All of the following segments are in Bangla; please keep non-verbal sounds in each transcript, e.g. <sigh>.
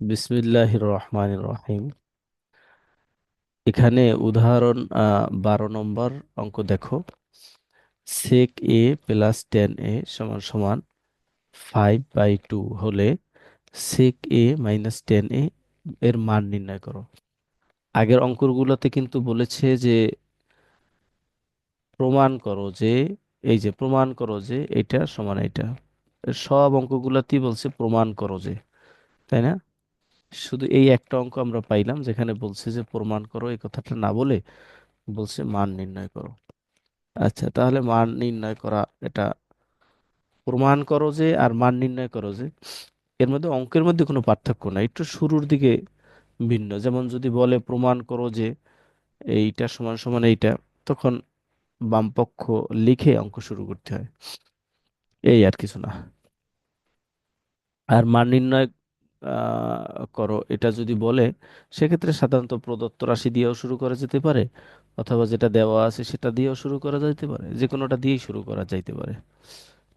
বিসমিল্লাহির রহমানির রহিম এখানে উদাহরণ বারো নম্বর অঙ্ক দেখো। সেক এ প্লাস টেন এ সমান সমান ফাইভ বাই টু হলে সেক এ মাইনাস টেন এ এর মান নির্ণয় করো। আগের অঙ্কগুলোতে কিন্তু বলেছে যে, প্রমাণ করো যে, এই যে প্রমাণ করো যে এটা সমান এটা। সব অঙ্কগুলোতেই বলছে প্রমাণ করো যে, তাই না? শুধু এই একটা অঙ্ক আমরা পাইলাম, যেখানে বলছে যে প্রমাণ করো এই কথাটা না বলে বলছে মান নির্ণয় করো। আচ্ছা তাহলে মান নির্ণয় করা এটা প্রমাণ করো যে আর মান নির্ণয় করো যে, এর মধ্যে অঙ্কের মধ্যে কোনো পার্থক্য নাই, একটু শুরুর দিকে ভিন্ন। যেমন যদি বলে প্রমাণ করো যে এইটা সমান সমান এইটা, তখন বাম পক্ষ লিখে অঙ্ক শুরু করতে হয়। এই আর কিছু না। আর মান নির্ণয় করো। এটা যদি বলে, সেক্ষেত্রে সাধারণত প্রদত্ত রাশি দিয়েও শুরু করা যেতে পারে, অথবা যেটা দেওয়া আছে সেটা দিয়েও শুরু করা যাইতে পারে। যে কোনোটা দিয়েই শুরু করা যাইতে পারে।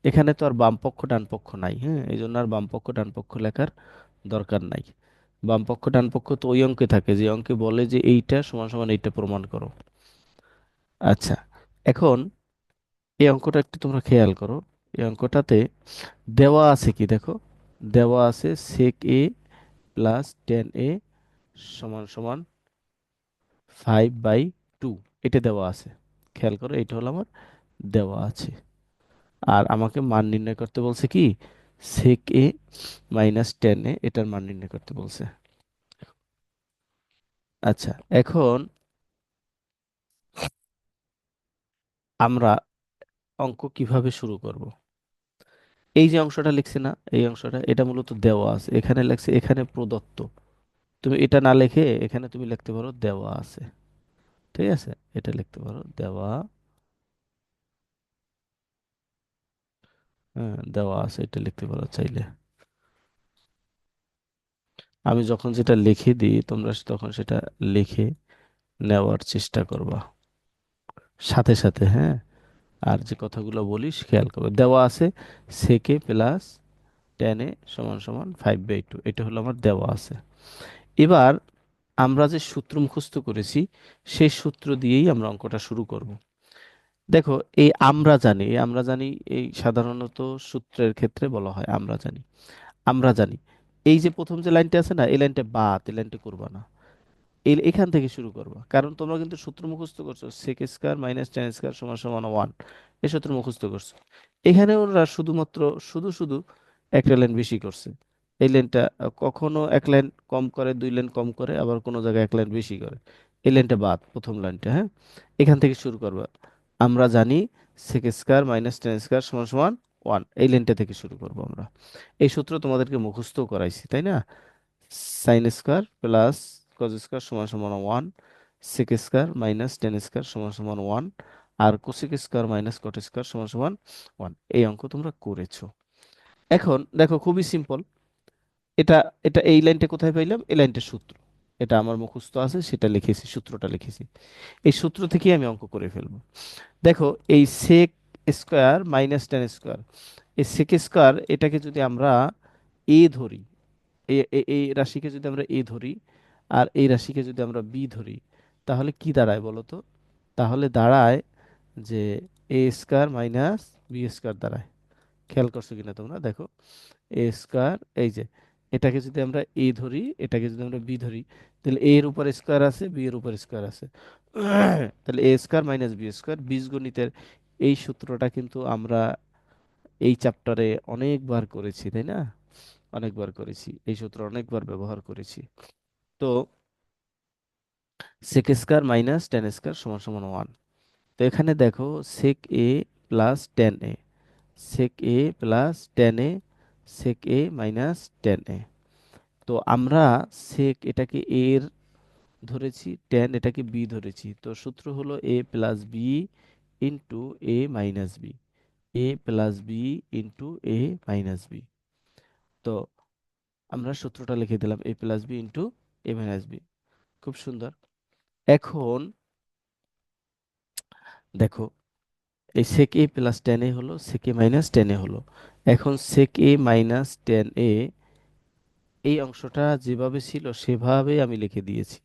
এখানে তো আর বাম পক্ষ, ডান পক্ষ নাই হ্যাঁ? এই জন্য আর বাম পক্ষ, ডান পক্ষ লেখার দরকার নাই। বাম পক্ষ, ডান পক্ষ তো ওই অঙ্কে থাকে। যে অঙ্কে বলে যে এইটা সমান সমান এইটা প্রমাণ করো। আচ্ছা এখন এই অঙ্কটা একটু তোমরা খেয়াল করো। এই অঙ্কটাতে দেওয়া আছে কি? দেখো দেওয়া আছে সেক এ প্লাস টেন এ সমান সমান ফাইভ বাই টু এটা দেওয়া আছে। খেয়াল করো, এটা হলো আমার দেওয়া আছে। আর আমাকে মান নির্ণয় করতে বলছে কি? সেক এ মাইনাস টেন এ এটার মান নির্ণয় করতে বলছে। আচ্ছা এখন আমরা অঙ্ক কীভাবে শুরু করব? এই যে অংশটা লিখছে না, এই অংশটা, এটা মূলত দেওয়া আছে এখানে লেখছে, এখানে প্রদত্ত। তুমি এটা না লিখে এখানে তুমি লিখতে পারো দেওয়া আছে ঠিক আছে? এটা লিখতে পারো দেওয়া হ্যাঁ দেওয়া আছে এটা লিখতে পারো চাইলে। আমি যখন যেটা লিখে দিই, তোমরা তখন সেটা লিখে নেওয়ার চেষ্টা করবা। সাথে সাথে হ্যাঁ? আর যে কথাগুলো বলিস, খেয়াল করবে। দেওয়া আছে সেকে প্লাস টেনে সমান সমান ফাইভ বাই টু এটা হলো আমার দেওয়া আছে। এবার আমরা যে সূত্র মুখস্থ করেছি, সেই সূত্র দিয়েই আমরা অঙ্কটা শুরু করব। দেখো, এই আমরা জানি আমরা জানি, এই সাধারণত সূত্রের ক্ষেত্রে বলা হয় আমরা জানি। আমরা জানি। এই যে প্রথম যে লাইনটা আছে না, এই লাইনটা বাদ, এই লাইনটা করবা না। এখান থেকে শুরু করবা। কারণ তোমরা কিন্তু সূত্র মুখস্থ করছ। Sec square minus tan square সমান সমান ওয়ান এই সূত্র মুখস্থ করছ। এখানে ওরা শুধুমাত্র, শুধু শুধু একটা লাইন বেশি করছে। এই লাইনটা কখনো এক লাইন কম করে, দুই লাইন কম করে, আবার কোনো জায়গায় এক লাইন বেশি করে। এই লাইনটা বাদ, প্রথম লাইনটা হ্যাঁ? এখান থেকে শুরু করবা। আমরা জানি sec square minus tan square সমান সমান ওয়ান এই লাইনটা থেকে শুরু করব আমরা। এই সূত্র তোমাদেরকে মুখস্থ করাইছি, তাই না? Sin square plus cos square সমান সমান one sec square minus tan square সমান সমান ওয়ান আর cosec square minus cot square সমান সমান ওয়ান এই অঙ্ক তোমরা করেছ। এখন দেখো খুবই সিম্পল এটা এটা এই লাইনটা কোথায় পাইলাম? এই লাইনটা সূত্র। এটা আমার মুখস্থ আছে, সেটা লিখেছি, সূত্রটা লিখেছি। এই সূত্র থেকেই আমি অঙ্ক করে ফেলব। দেখো, এই sec square minus tan square এই সেক স্কয়ার এটাকে যদি আমরা এ ধরি এই রাশিকে যদি আমরা এ ধরি আর এই রাশিকে যদি আমরা বি ধরি, তাহলে কি দাঁড়ায় বলো তো? তাহলে দাঁড়ায় যে a square minus b square দাঁড়ায়। খেয়াল করছ কিনা তোমরা? দেখো, এ স্কয়ার, এই যে, এটাকে যদি আমরা এ ধরি, এটাকে যদি আমরা বি ধরি, তাহলে এ এর উপর স্কোয়ার আছে, বি এর উপর স্কোয়ার আছে। তাহলে a square minus b square, বীজগণিতের এই সূত্রটা কিন্তু আমরা এই চ্যাপ্টারে অনেকবার করেছি, তাই না? অনেকবার করেছি, এই সূত্র অনেকবার ব্যবহার করেছি। তো sec square minus tan square সমান সমান ওয়ান তো এখানে দেখো sec a plus tan a sec a plus tan a sec a minus tan a তো আমরা সেক এটাকে এর ধরেছি টেন এটাকে বি ধরেছি। তো সূত্র হলো a plus b into a minus b a plus b into a minus b তো আমরা সূত্রটা লিখে দিলাম a plus b into a minus b খুব সুন্দর। এখন দেখো, এই সেক এ প্লাস টেন এ হলো সেক এ মাইনাস টেন এ হলো। এখন সেক এ মাইনাস টেন এ এই অংশটা যেভাবে ছিল সেভাবেই আমি লিখে দিয়েছি।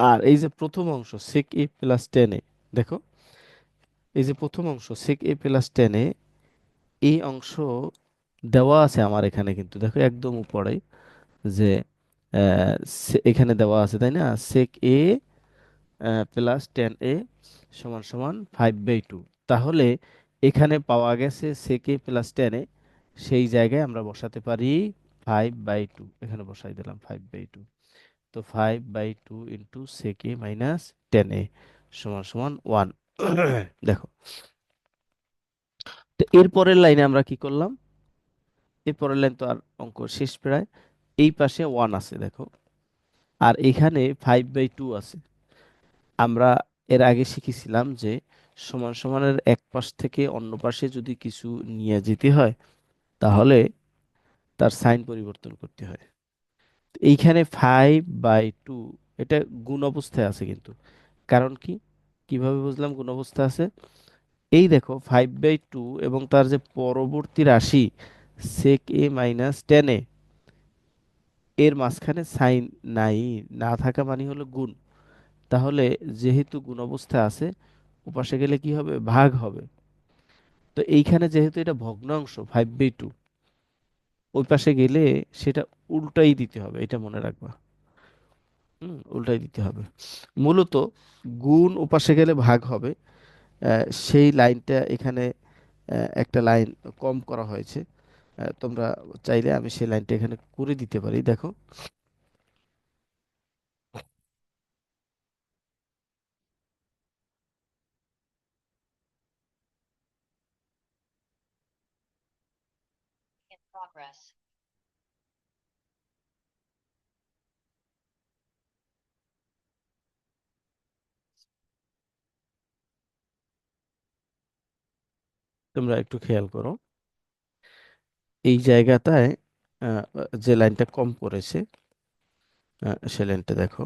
আর এই যে প্রথম অংশ, sec a plus tan a দেখো, এই যে প্রথম অংশ, sec এ প্লাস টেন এ এই অংশ দেওয়া আছে আমার এখানে কিন্তু। দেখো, একদম উপরে যে এখানে দেওয়া আছে, তাই না? sec a plus tan a সমান সমান ফাইভ বাই টু তাহলে এখানে পাওয়া গেছে sec a plus tan a সেই জায়গায় আমরা বসাতে পারি ফাইভ বাই টু এখানে বসাই দিলাম ফাইভ বাই টু তো five by two into sec a minus tan a সমান সমান ওয়ান <coughs> দেখো। তো এরপরের লাইনে আমরা কি করলাম? এরপরের লাইন তো আর অঙ্ক শেষ প্রায়। এই পাশে ওয়ান আছে দেখো। আর এখানে ফাইভ বাই টু আছে। আমরা এর আগে শিখেছিলাম যে সমান সমানের এক পাশ থেকে অন্য পাশে যদি কিছু নিয়ে যেতে হয়, তাহলে তার সাইন পরিবর্তন করতে হয়। এইখানে ফাইভ বাই টু এটা গুণ অবস্থায় আছে কিন্তু। কারণ কি? কীভাবে বুঝলাম গুণ অবস্থা আছে? এই দেখো ফাইভ বাই টু এবং তার যে পরবর্তী রাশি সেক এ মাইনাস টেন এ এর মাঝখানে সাইন নাই, না থাকা মানে হলো গুণ। তাহলে যেহেতু গুণ অবস্থা আছে ওপাশে গেলে কি হবে? ভাগ হবে। তো এইখানে যেহেতু এটা ভগ্নাংশ ফাইভ বাই টু ওই পাশে গেলে সেটা উল্টাই দিতে হবে, এটা মনে রাখবা। হুম, উল্টাই দিতে হবে। মূলত গুণ ওপাশে গেলে ভাগ হবে। সেই লাইনটা এখানে একটা লাইন কম করা হয়েছে। তোমরা চাইলে আমি সেই লাইনটা এখানে করে দিতে পারি দেখো progress. তোমরা একটু খেয়াল করো এই জায়গাটায় যে লাইনটা কম পড়েছে সে লাইনটা দেখো।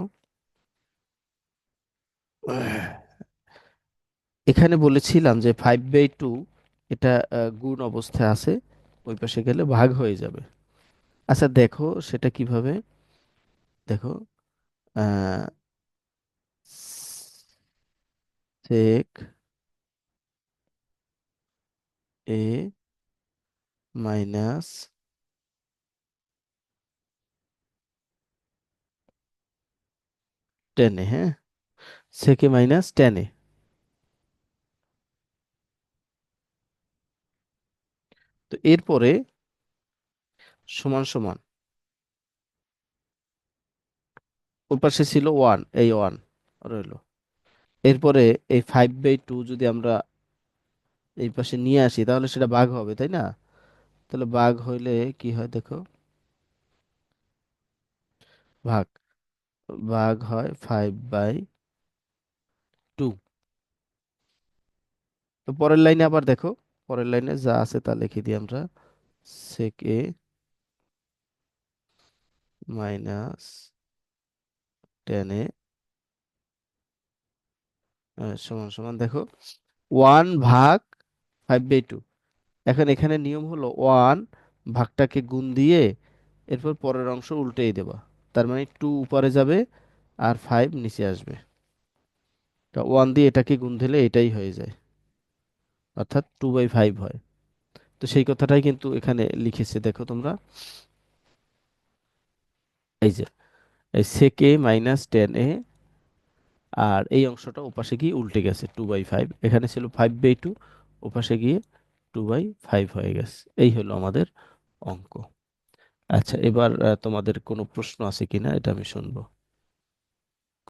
এখানে বলেছিলাম যে ফাইভ বাই টু এটা গুণ অবস্থায় আছে, ওই পাশে গেলে ভাগ হয়ে যাবে। আচ্ছা দেখো সেটা কীভাবে? দেখো সেক এ মাইনাস টেন এ হ্যাঁ? Sec minus tan a? তো এরপরে সমান সমান ওই পাশে ছিল ওয়ান এই ওয়ান রইল। এরপরে এই ফাইভ বাই টু যদি আমরা এই পাশে নিয়ে আসি, তাহলে সেটা ভাগ হবে, তাই না? তাহলে বাঘ হইলে কি হয় দেখো? ভাগ। ভাগ হয় ফাইভ বাই টু তো পরের লাইনে আবার দেখো। পরের লাইনে যা আছে তা লিখে দিই আমরা। সেক এ মাইনাস টেন এ সমান সমান দেখো। ওয়ান ভাগ ফাইভ বাই টু এখন এখানে নিয়ম হলো ওয়ান ভাগটাকে গুণ দিয়ে এরপর পরের অংশ উল্টেই দেবা। তার মানে টু উপরে যাবে আর ফাইভ নিচে আসবে। তা ওয়ান দিয়ে এটাকে গুণ দিলে এটাই হয়ে যায়। অর্থাৎ টু বাই ফাইভ হয়। তো সেই কথাটাই কিন্তু এখানে লিখেছে, দেখো তোমরা। এই যে, এই সেক মাইনাস টেন এ আর এই অংশটা ওপাশে গিয়ে উল্টে গেছে টু বাই ফাইভ এখানে ছিল ফাইভ বাই টু ওপাশে গিয়ে টু বাই ফাইভ হয়ে গেছে। এই হলো আমাদের অঙ্ক। আচ্ছা এবার তোমাদের কোনো প্রশ্ন আছে কিনা, এটা আমি শুনব।